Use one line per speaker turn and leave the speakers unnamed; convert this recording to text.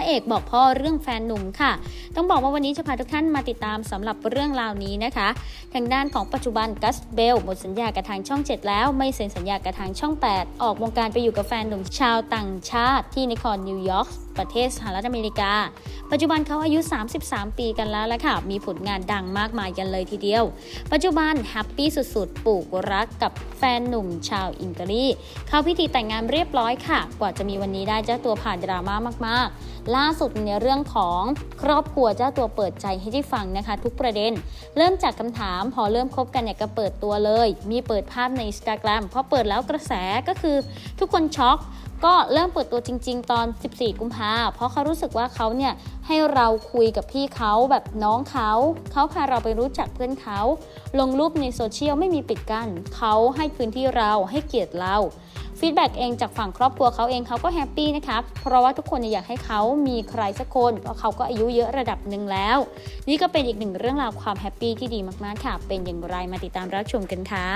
ระเอกบอกพ่อเรื่องแฟนหนุ่มค่ะ ต้องบอกว่าวันนี้จะพาทุกท่านมาติดตามสำหรับเรื่องราวนี้นะคะ ทางด้านของปัจจุบันกัสเบลหมดสัญญากับทางช่อง 7 แล้ว ไม่เซ็นสัญญากับทางช่อง 8 ออกวงการไปอยู่กับแฟนหนุ่มชาวต่างชาติที่นครนิวยอร์กประเทศสหรัฐอเมริกา ปัจจุบันเขาอายุ 33 ปีกันแล้วละค่ะ มีผลงานดังมากมายกันเลยทีเดียว ปัจจุบันแฮปปี้สุดๆ ปลูกรักกับแฟนหนุ่มชาวอิตาลีเข้าพิธีแต่งงานเรียบร้อยค่ะ กว่าจะมีวันนี้ได้เจ้าตัวผ่านดราม่ามากๆล่าสุดในเรื่องของครอบครัวเจ้าตัวเปิดใจให้ได้ฟังนะคะ ทุกประเด็น เริ่มจากคำถามพอเริ่มคบกันเนี่ยก็เปิดตัวเลย มีเปิดภาพใน Instagram พอเปิดแล้วกระแสก็คือทุกคนช็อกก็เริ่มเปิดตัวจริง ๆ ตอน 14 กุมภาเพราะเขารู้สึกว่าเขาเนี่ยให้เราคุยกับพี่เขาแบบน้องเขา เขาพาเราไปรู้จักเพื่อนเขา ลงรูปในโซเชียลไม่มีปิดกั้นเขาให้พื้นที่เราให้เกียรติเรา ฟีดแบ็กเองจากฝั่งครอบครัวเขาเองเขาก็แฮปปี้นะคะเพราะว่าทุกคนอยากให้เขามีใครสักคนเพราะเขาก็อายุเยอะระดับหนึ่งแล้ว นี่ก็เป็นอีกหนึ่งเรื่องราวความแฮปปี้ที่ดีมากๆค่ะ เป็นอย่างไรมาติดตามรับชมกันค่ะ